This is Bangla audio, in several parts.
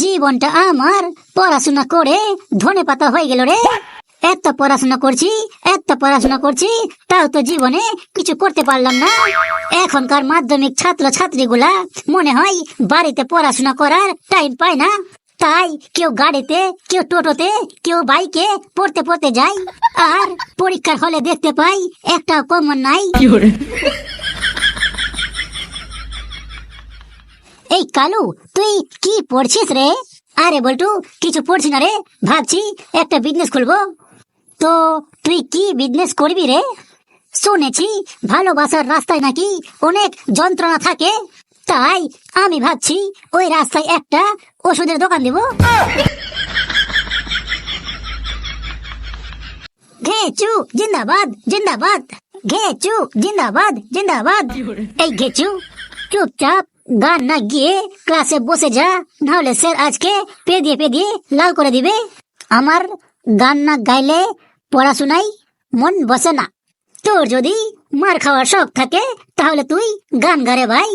জীবনটা আমার পড়াশোনা করে ধনে পাতা হয়ে গেল রে। এত পড়াশোনা করছি এত পড়াশোনা করছি তাও তো জীবনে কিছু করতে পারলাম না। এখনকার মাধ্যমিক ছাত্র ছাত্রীগুলা মনে হয় বাড়িতে পড়াশোনা করার টাইম পায় না। তাই কেউ গাড়িতে কেউ টোটোতে কেউ বাইকে পড়তে পড়তে যায় আর পরীক্ষার হলে দেখতে পাই একটা কমন নাই। এই কালু, তুই কি পড়ছিস রে? আরে বল্টু, কিছু পড়ছি না রে। ভাবছি একটা বিজনেস খুলবো। তো তুই কি বিজনেস করবি রে? শুনেছি ভালোবাসার রাস্তায় নাকি অনেক যন্ত্রণা থাকে। তাই আমি ভাবছি ওই রাস্তায় একটা ওষুধের দোকান দেব। ঘেচু, জিন্দাবাদ জিন্দাবাদ। ঘেচু, জিন্দাবাদ জিন্দাবাদ। এই ঘেচু, চুপচাপ গান না গিয়ে ক্লাসে বসে যা নাহলে স্যার আজকে পেদিয়ে পেদিয়ে লাল করে দিবে। আমার গান না গাইলে পড়াশোনায় মন বসে না। তোর যদি মার খাওয়ার শখ থাকে, তাহলে তুই গান গারে ভাই।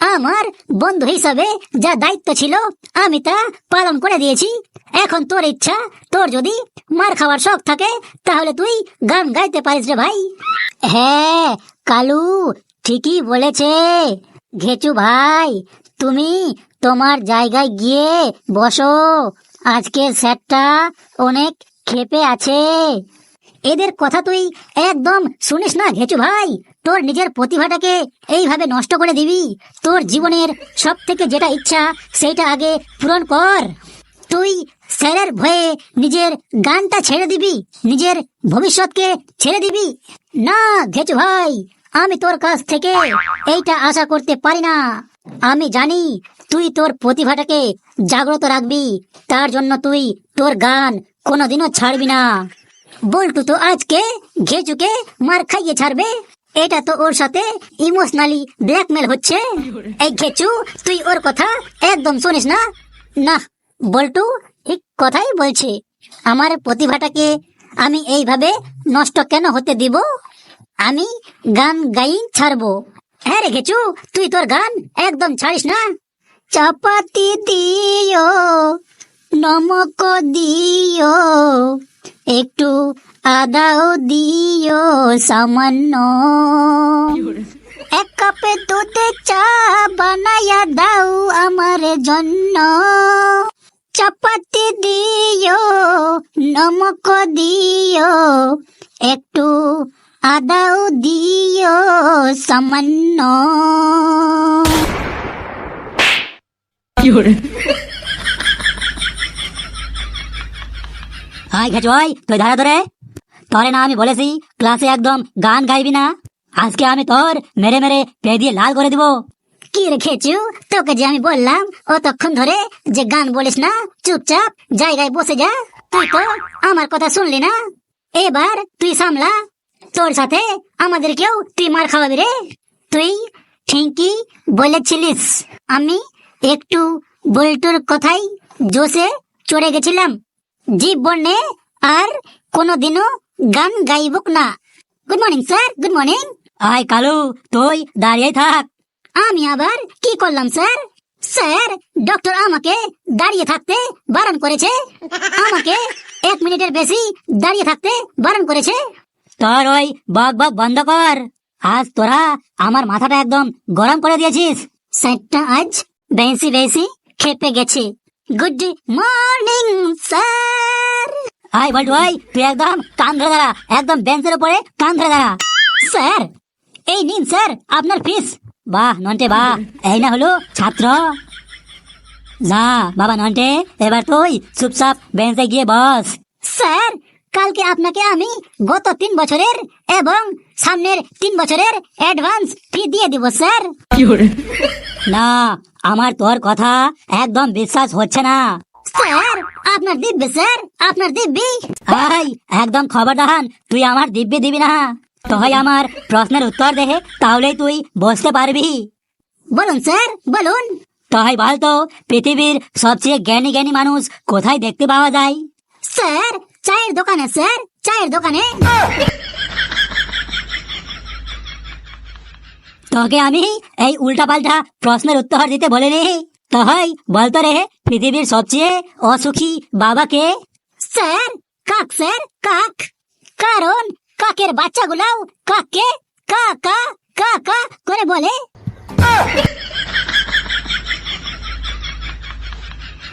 আমার বন্ধু হিসাবে যা দায়িত্ব ছিল, আমি তা পালন করে দিয়েছি। এখন তোর ইচ্ছা, তোর যদি মার খাওয়ার শখ থাকে, তাহলে তুই গান গাইতে পারিস রে ভাই। হ্যাঁ কালু ঠিকই বলেছে। ঘেচু ভাই, তুমি তোমার জায়গায় গিয়ে বসো। আজকের স্যারটা অনেক ক্ষেপে আছে। এদের কথা তুই একদম শুনিস না ঘেচু ভাই? তোর নিজের প্রতিভাটাকে এইভাবে নষ্ট করে দিবি। তোর জীবনের সব থেকে যেটা ইচ্ছা সেইটা আগে পূরণ কর। তুই স্যারের ভয়ে নিজের গানটা ছেড়ে দিবি, নিজের ভবিষ্যৎকে ছেড়ে দিবি। না ঘেচু ভাই আমি তোর কাছ থেকে এইটা আশা করতে পারি না। আমি জানি তুই তোর প্রতিভাটাকে জাগ্রত রাখবি, তার জন্য তুই তোর গান কোনোদিনও ছাড়বি না। বল্টু তো আজকে ঘেচুকে মার খাইয়ে ছাড়বে। এটা তো ওর সাথে ইমোশনালি ব্ল্যাকমেল হচ্ছে। এই ঘেচু, তুই ওর কথা একদম শুনিস না? না, বল্টু ঠিক কথাই বলছে। আমার প্রতিভাটাকে আমি এইভাবে নষ্ট কেন হতে দিব? আমি গান গাই ছাড়বো। হ্যাঁ রে ঘেচু তুই তোর গান একদম ছাড়িস না? চাপাতি দিও, নমক দিও, একটু আদাও দিও সামান্য। এক কাপে দুধে চা বানায়া দাও আমার জন্য। চাপাতি দিও, নমক দিও, একটু আদাও দিও সামান্য। হাই ঘেচু ভাই তুই ধারা ধরে। তোরে না আমি বলেছি ক্লাসে একদম গান গাইবি না। আজকে আমি তোর মেরে মেরে পে দিয়ে লাল করে দিব। কি রেখেছু তোকে যে আমি বললাম অতক্ষণ ধরে যে গান বলিস না চুপচাপ জায়গায় বসে যা। তুই তো আমার কথা শুনলি না। এবার তুই সামলা। তোর সাথে আমাদেরকেও তুই মার খাওয়াবি রে। তুই ঠিকই বলেছিলিস। আমি একটু বল্টুর কথাই জোশে চড়ে গেছিলাম। জীবনে আর কোনোদিনও গান গাইবক না। Good morning sir good morning আয় কালু তুই দাঁড়িয়ে থাক। আমি আবার কি করলাম স্যার স্যার ডক্টর আমাকে দাঁড়িয়ে থাকতে বারণ করেছে। আমাকে এক মিনিটের বেশি দাঁড়িয়ে থাকতে বারণ করেছে। তোর ওই বক বক বন্ধ কর। আজ তোরা আমার মাথাটা একদম গরম করে দিয়েছিস। স্যারটা আজ বেশি বেশি খেপে গেছে। Good morning, sir. আয় বল্টু ভাই তুই একদম কান ধরে দাঁড়া। একদম বেঞ্চের উপরে কান ধরে দাঁড়া। স্যার, এই নিন স্যার, আপনার ফিস। বাহ, নন্টে, বাহ। এই না হলো, ছাত্র। যা, বাবা নন্টে, এবার তুই চুপচাপ বেঞ্চে গিয়ে বস। স্যার কালকে আপনাকে আমি গত তিন বছরের এবং সামনের তিন বছরের অ্যাডভান্স ফি দিয়ে দিব স্যার। না আমার তোর কথা একদম বিশ্বাস হচ্ছে না। স্যার আপনার দিব্যি স্যার আপনার দিব্যি। আই একদম খবরদার তুই আমার দিব্যি দিবি না। আমার প্রশ্নের উত্তর দে তাহলেই তুই বসতে পারবি। বলুন স্যার বলুন। তাই বলতো পৃথিবীর সবচেয়ে জ্ঞানী জ্ঞানী মানুষ কোথায় দেখতে পাওয়া যায়? স্যার চায়ের দোকানে, স্যার? চায়ের দোকানে? তোকে আমি এই উল্টা পাল্টা প্রশ্নের উত্তর দিতে বলিনি। তাহাই বলতো রে, পৃথিবীর সবচেয়ে অসুখী বাবাকে? স্যার, কাক স্যার, কাক। কারণ, কাকের বাচ্চাগুলাও কাককে কা কা কা কা করে বলে।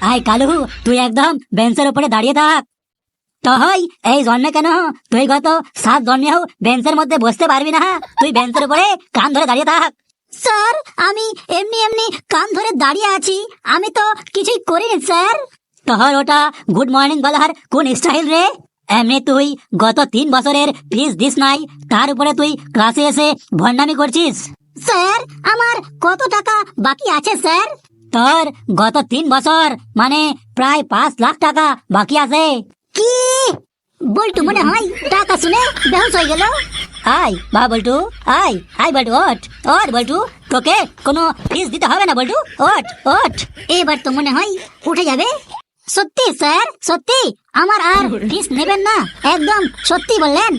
আই কালু, তুই একদম বেঞ্চের উপরে দাঁড়িয়ে থাক। তাহাই এই জন্মে কেন? তুই গত সাত জন্মেও বেঞ্চের মধ্যে বসতে পারবি না তুই বেঞ্চের উপরে কান ধরে দাঁড়িয়ে থাক। স্যার আমি এমনি এমনি কান ধরে দাঁড়িয়ে আছি আমি তো কিছুই করিনি স্যার। তোর ওটা গুড মর্নিং বলার কোন স্টাইল রে? এমনি তুই গত তিন বছরের ফিস দিস নাই তার উপরে তুই ক্লাসে এসে ভণ্ডামি করছিস? স্যার আমার কত টাকা বাকি আছে স্যার? তোর গত তিন বছর মানে প্রায় পাঁচ লাখ টাকা বাকি আছে। কি? বল্টু, মনে হয় টাকা শুনে বেহুশ হয়ে গেল। আয় বা বল্টু আয় আয় বল্টু ওট ওট বল্টু, তোকে কোনো ফিস দিতে হবে না বল্টু ওট ওট এবার তো মনে হয় উঠে যাবে। সত্যি, স্যার, সত্যি, আমার আর ফিস নেবেন না, একদম সত্যি বললেন।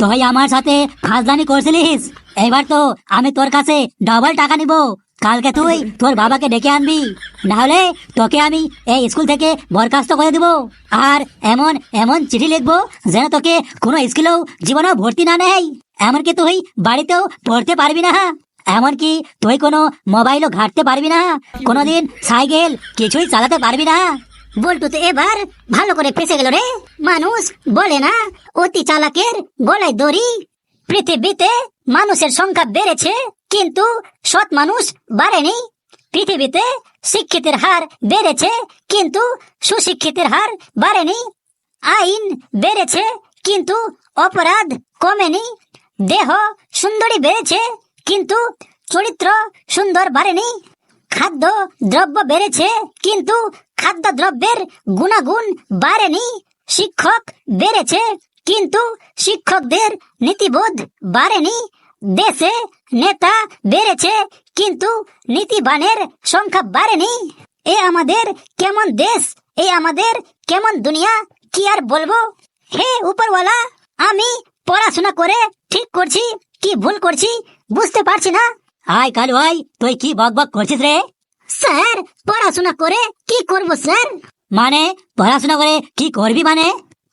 তুই আমার সাথে খাজদানি করছিলিস, এবার তো আমি তোর কাছে ডবল টাকা নিব। কালকে তুই তোর বাবাকে ডেকে আনবি। নাহলে তোকে আমি এই স্কুল থেকে বরখাস্ত করে দিব। আর এমন এমন চিঠি লিখব যেন তোকে কোনো স্কুলেও জীবনেও ভর্তি না নেই। এমনকি তুই বাড়িতেও পড়তে পারবি না। এমনকি তুই কোনো মোবাইলও ঘাটতে পারবি না। কোনোদিন সাইকেল কিছুই চালাতে পারবি না। বল্টু তো এবার ভালো করে ফেসে গেল রে। মানুষ বলে না, অতি চালাকের গলায় দড়ি। পৃথিবীতে মানুষের সংখ্যা বেড়েছে। কিন্তু সৎ মানুষ বাড়েনি পৃথিবীতে শিক্ষিতের হার বেড়েছে, কিন্তু সুশিক্ষিতের হার বাড়েনি আইন বেড়েছে, কিন্তু অপরাধ কমেনি দেহ সুন্দরী বেড়েছে, কিন্তু চরিত্র সুন্দর বাড়েনি খাদ্য দ্রব্য বেড়েছে, কিন্তু খাদ্য দ্রব্যের গুণাগুণ বাড়েনি শিক্ষক বেড়েছে, কিন্তু শিক্ষকদের নীতিবোধ বাড়েনি দেশে, নেতা, বেড়েছে, কিন্তু নীতিবানের সংখ্যা বাড়েনি। এ আমাদের কেমন দেশ? এ আমাদের কেমন দুনিয়া? কি আর বলব? হে উপরওয়ালা, আমি পড়াশোনা করে ঠিক করছি, কি ভুল করছি বুঝতে পারছি না। আয় কালু আয়, তুই কি বক বক করছিস রে? স্যার, পড়াশোনা করে কি করব, স্যার? মানে পড়াশোনা করে কি করবি মানে?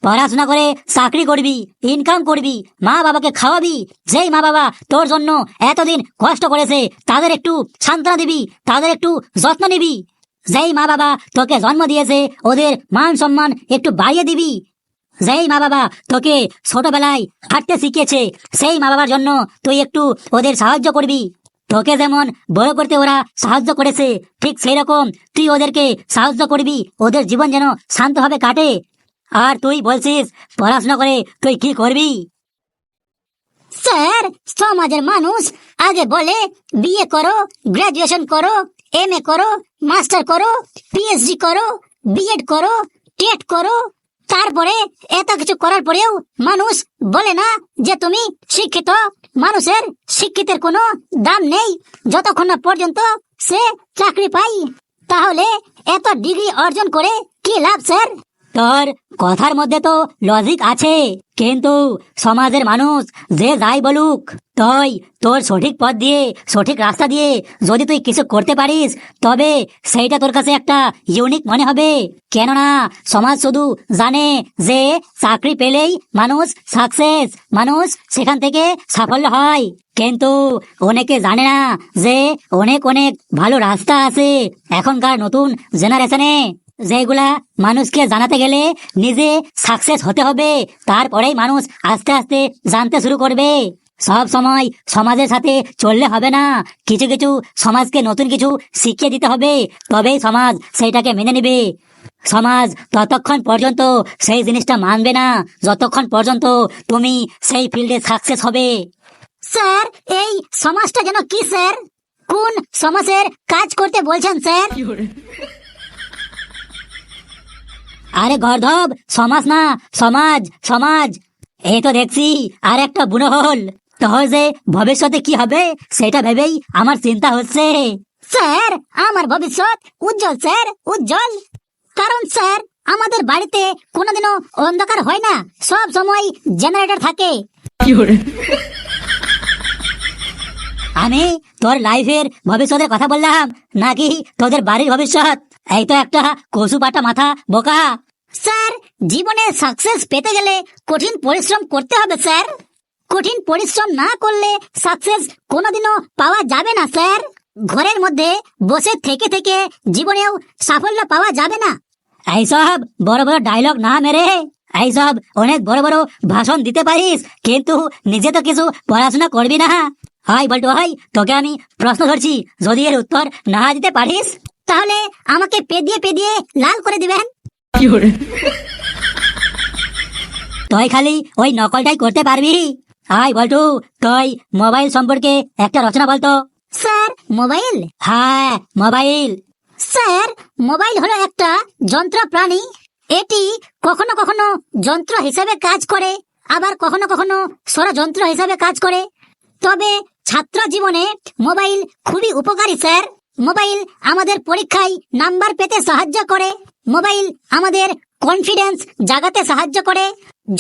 পড়াশোনা করে চাকরি করবি ইনকাম করবি, মা বাবাকে খাওয়াবি, যেই মা বাবা তোর জন্য এতদিন কষ্ট করেছে, তাদের একটু সান্ত্বনা দিবি, তাদের একটু যত্ন নিবি। যেই মা বাবা তোকে জন্ম দিয়েছে, ওদের মান সম্মান একটু বাড়িয়ে দিবি। যেই মা বাবা তোকে ছোটবেলায় হাঁটতে শিখিয়েছে, সেই মা বাবার জন্য তুই একটু ওদের সাহায্য করবি। তোকে যেমন বড় করতে ওরা সাহায্য করেছে, ঠিক সেই রকম তুই ওদেরকে সাহায্য করবি, ওদের জীবন যেন শান্তভাবে কাটে। আর তুই বলছিস পড়াশোনা করে তুই কি করবি? স্যার, সমাজের মানুষ আগে বলে বিয়ে করো গ্রাজুয়েশন করো এম এ করো, মাস্টার করো, পিএইচডি করো, বিএড করো, টেট করো, তারপরে এত কিছু করার পরেও মানুষ বলে না যে তুমি শিক্ষিত। মানুষের শিক্ষিতের কোনো দাম নেই। যতক্ষণ না পর্যন্ত সে চাকরি পাই তাহলে এত ডিগ্রি অর্জন করে কি লাভ, স্যার? তোর কথার মধ্যে তো লজিক আছে। কিন্তু সমাজের মানুষ যে যাই বলুক, তুই তোর সঠিক পথ দিয়ে, সঠিক রাস্তা দিয়ে যদি তুই কিছু করতে পারিস, তবে সেইটা তোর কাছে একটা ইউনিক মনে হবে। কেননা সমাজ শুধু জানে যে চাকরি পেলেই মানুষ সাকসেস মানুষ সেখান থেকে সাফল্য হয়। কিন্তু অনেকে জানে না যে অনেক অনেক ভালো রাস্তা আছে এখনকার নতুন জেনারেশনে যেগুলা মানুষকে জানাতে গেলে নিজে সাকসেস হতে হবে, তারপরেই মানুষ আস্তে আস্তে জানতে শুরু করবে। সব সময় সমাজের সাথে চললে হবে না। কিছু কিছু সমাজকে নতুন কিছু শিখিয়ে দিতে হবে, তবেই সমাজ সেইটাকে মেনে নেবে। সমাজ ততক্ষণ পর্যন্ত সেই জিনিসটা মানবে না। যতক্ষণ পর্যন্ত তুমি সেই ফিল্ডে সাকসেস হবে। স্যার, এই সমাজটা যেন কি, স্যার? কোন সমাজের কাজ করতে বলছেন, স্যার? আরে গর্ধব সমাজ না সমাজ সমাজ। এই তো দেখছি আর একটা বুনো হল। তোর যে ভবিষ্যতে কি হবে সেটা ভেবেই আমার চিন্তা হচ্ছে। স্যার আমার ভবিষ্যৎ উজ্জ্বল স্যার উজ্জ্বল। কারণ স্যার আমাদের বাড়িতে কোনোদিনও অন্ধকার হয় না সব সময় জেনারেটর থাকে। আমি তোর লাইফের ভবিষ্যতের কথা বললাম নাকি তোদের বাড়ির ভবিষ্যৎ? এই তো একটা কসু পাটা মাথা বোকা। স্যার, জীবনে সাকসেস পেতে গেলে কঠিন পরিশ্রম করতে হবে, স্যার। কঠিন পরিশ্রম না করলে সাকসেস কোনোদিনও পাওয়া যাবে না, স্যার। ঘরের মধ্যে বসে থেকে থেকে জীবনেও সাফল্য পাওয়া যাবে না। এইসব বড় বড় ডায়লগ না মেরে। এইসব অনেক বড় বড় ভাষণ দিতে পারিস, কিন্তু নিজে তো কিছু পড়াশোনা করবি না। হয় বলতো হয় তোকে আমি প্রশ্ন ধরছি, যদি এর উত্তর না দিতে পারিস, তাহলে আমাকে পেদিয়ে পেদিয়ে লাল করে দিবেন। তুই খালি ওই নকলটাই করতে পারবি। আয় বলটু তুই মোবাইল সম্পর্কে একটা রচনা বলতো স্যার মোবাইল? হ্যাঁ মোবাইল। স্যার মোবাইল হলো একটা যন্ত্র প্রাণী। এটি কখনো কখনো যন্ত্র হিসেবে কাজ করে আবার কখনো কখনো ষড়যন্ত্র হিসেবে কাজ করে। তবে ছাত্র জীবনে মোবাইল খুবই উপকারী স্যার। মোবাইল আমাদের পরীক্ষায় নাম্বার পেতে সাহায্য করে। মোবাইল আমাদের কনফিডেন্স জাগাতে সাহায্য করে।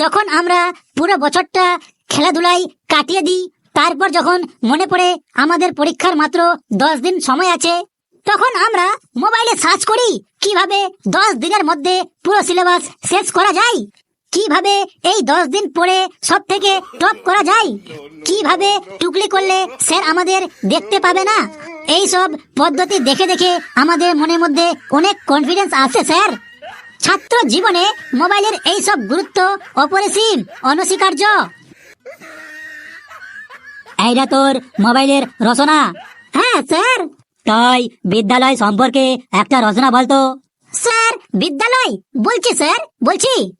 যখন আমরা পুরো বছরটা খেলাধুলায় কাটিয়ে দিই, তারপর যখন মনে পড়ে আমাদের পরীক্ষার মাত্র দশ দিন সময় আছে, তখন আমরা মোবাইলে সার্চ করি কীভাবে দশ দিনের মধ্যে পুরো সিলেবাস শেষ করা যায়। কীভাবে এই দশ দিন পরে সব থেকে টপ করা যায়? কীভাবে টুকলি করলে স্যার আমাদের দেখতে পাবে না? এই সব পদ্ধতি দেখে দেখে আমাদের মনের মধ্যে অনেক কনফিডেন্স আছে, স্যার। ছাত্র জীবনে মোবাইলের এই সব গুরুত্ব অপরিসীম, অনস্বীকার্য। এইটা তোর মোবাইলের রচনা। হ্যাঁ স্যার। তাই বিদ্যালয় সম্পর্কে একটা রচনা বলতো। স্যার, বিদ্যালয়? বলছি, স্যার, বলছি।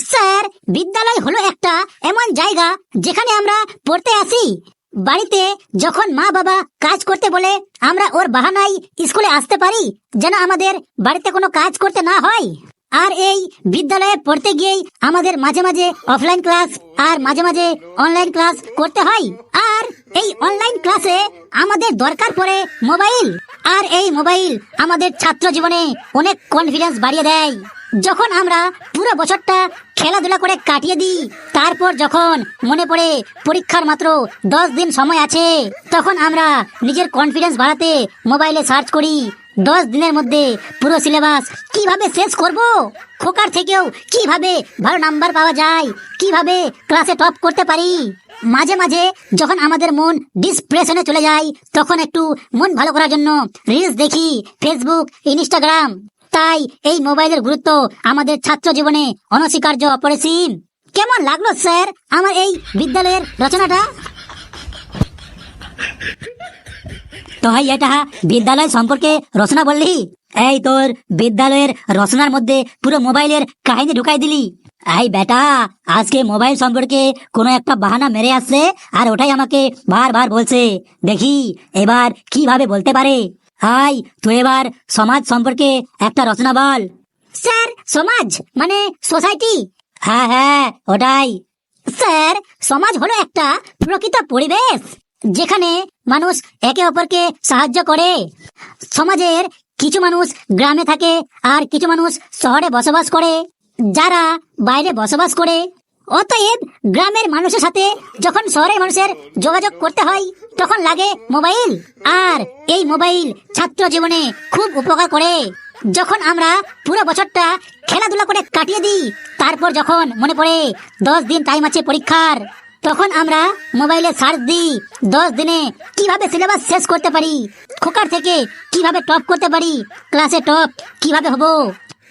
স্যার, বিদ্যালয় হলো একটা এমন জায়গা যেখানে আমরা পড়তে আসি। বাড়িতে যখন মা বাবা কাজ করতে বলে, আমরা ওর বাহানায় স্কুলে আসতে পারি যেন আমাদের বাড়িতে কোনো কাজ করতে না হয়। আর এই বিদ্যালয়ে পড়তে গিয়েই আমাদের মাঝে মাঝে অফলাইন ক্লাস আর মাঝে মাঝে অনলাইন ক্লাস করতে হয়। আর এই অনলাইন ক্লাসে আমাদের দরকার পড়ে মোবাইল আর এই মোবাইল আমাদের ছাত্র জীবনে অনেক কনফিডেন্স বাড়িয়ে দেয়। যখন আমরা পুরো বছরটা খেলাধুলা করে কাটিয়ে দিই, তারপর যখন মনে পড়ে পরীক্ষার মাত্র দশ দিন সময় আছে, তখন আমরা নিজের কনফিডেন্স বাড়াতে মোবাইলে সার্চ করি, দশ দিনের মধ্যে পুরো সিলেবাস কীভাবে শেষ করব? খোকার থেকেও কীভাবে ভালো নাম্বার পাওয়া যায়? কীভাবে ক্লাসে টপ করতে পারি? মাঝে মাঝে যখন আমাদের মন ডিসপ্রেশনে চলে যায়, তখন একটু মন ভালো করার জন্য রিলস দেখি ফেসবুক ইনস্টাগ্রাম তাই এই মোবাইলের গুরুত্ব আমাদের ছাত্র জীবনে অনস্বীকার্য অপরিসীম। কেমন লাগল, স্যার, আমার এই বিদ্যালয়ের রচনাটা? তুই এটা বিদ্যালয় সম্পর্কে রচনা বললি? এই তোর বিদ্যালয়ের রচনার মধ্যে পুরো মোবাইলের কাহিনী ঢুকাই দিলি। এই বেটা, আজকে মোবাইল সম্পর্কে কোনো একটা বাহানা মেরে আসছে আর ওটাই আমাকে বারবার বলছে। দেখি, এবার কীভাবে বলতে পারে? হাই তুই এবার সমাজ সম্পর্কে একটা রচনা বল। স্যার, সমাজ মানে সোসাইটি? হ্যাঁ হ্যাঁ ওটাই। স্যার, সমাজ হলো একটা প্রকৃত পরিবেশ, যেখানে মানুষ একে অপরকে সাহায্য করে। সমাজের কিছু মানুষ গ্রামে থাকে আর কিছু মানুষ শহরে বসবাস করে, যারা বাইরে বসবাস করে। অতএব গ্রামের মানুষের সাথে যখন শহরের মানুষের যোগাযোগ করতে হয়, তখন লাগে মোবাইল। আর এই মোবাইল ছাত্র জীবনে খুব উপকার করে। যখন আমরা পুরো বছরটা খেলাধুলা করে কাটিয়ে দিই, তারপর যখন মনে পড়ে দশ দিন টাইম আছে পরীক্ষার, তখন আমরা মোবাইলে সার্চ দিই, দশ দিনে কীভাবে সিলেবাস শেষ করতে পারি, খোকার থেকে কীভাবে টপ করতে পারি ক্লাসে টপ কীভাবে হব।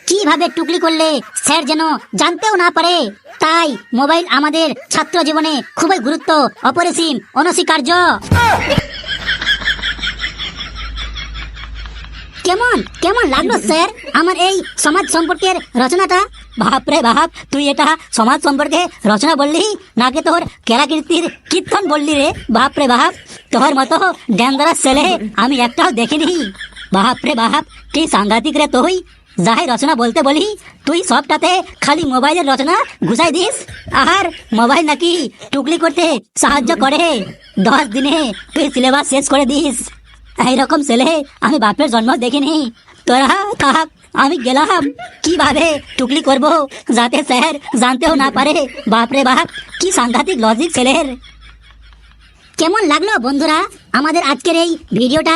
কীভাবে টুকলি করলে স্যার যেন জানতেও না পারে? তাই মোবাইল আমাদের ছাত্র জীবনে খুবই গুরুত্ব, অপরিসীম, অনস্বীকার্য। কেমন কেমন লাগল স্যার আমার এই সমাজ সম্পর্কের রচনাটা? বাপরে বাপ, তুই এটা সমাজ সম্পর্কে রচনা বললি? নাকি তোর কেরাকীর্তির কীর্তন বললি রে? বাপরে বাপ, তোর মতো ড্যাঙ্গারাস ছেলে আমি একটাও দেখিনি। বাপরে বাপ, কি সাংঘাতিক রে তুই। যাই রচনা বলতে বলি, তুই সবটাতে খালি মোবাইলের রচনা ঘুষাই দিস, আর মোবাইল নাকি টুকলি করতে সাহায্য করে। দশ দিনে তুই সিলেবাস শেষ করে দিস। এইরকম ছেলে আমি বাপের জন্ম দেখিনি। তোরা থাক, আমি গেলাম। কীভাবে টুকলি করব যাতে স্যার জানতেও না পারে? বাপরে বাপ, কি সাংঘাতিক লজিক ছেলের। কেমন লাগল বন্ধুরা আমাদের আজকের এই ভিডিওটা